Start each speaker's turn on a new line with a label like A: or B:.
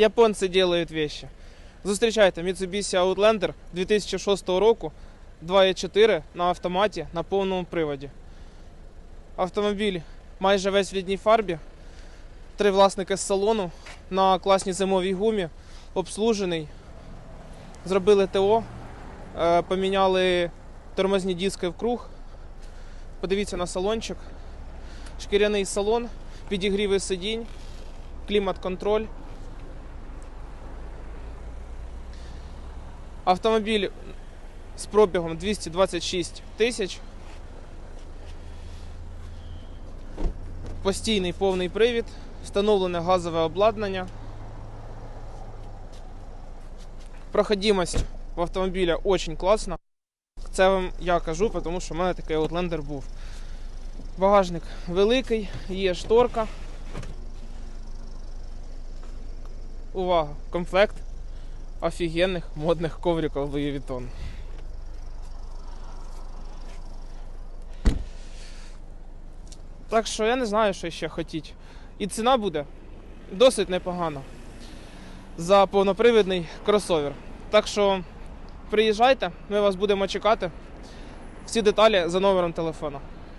A: Японці роблять вещи. Зустрічайте Mitsubishi Outlander 2006 року 2.4 на автоматі на повному приводі. Автомобіль майже весь в рідній фарбі. Три власники з салону на класній зимовій гумі, обслужений. Зробили ТО, е, поміняли тормозні диски в круг. Подивіться на салончик. Шкіряний салон, підігріви сидінь, клімат-контроль. Автомобіль з пробігом 226 тисяч. Постійний повний привід, встановлене газове обладнання. Проходимость в автомобіля очень класна. Це вам я кажу, тому що в мене такий Outlander був. Багажник великий, є шторка. Увага! Комплект офігенних модних ковриків Louis Vuitton. Так що я не знаю, що ще хотіть. І ціна буде досить непогана за повнопривідний кросовер. Так що приїжджайте, ми вас будемо чекати. Всі деталі за номером телефона.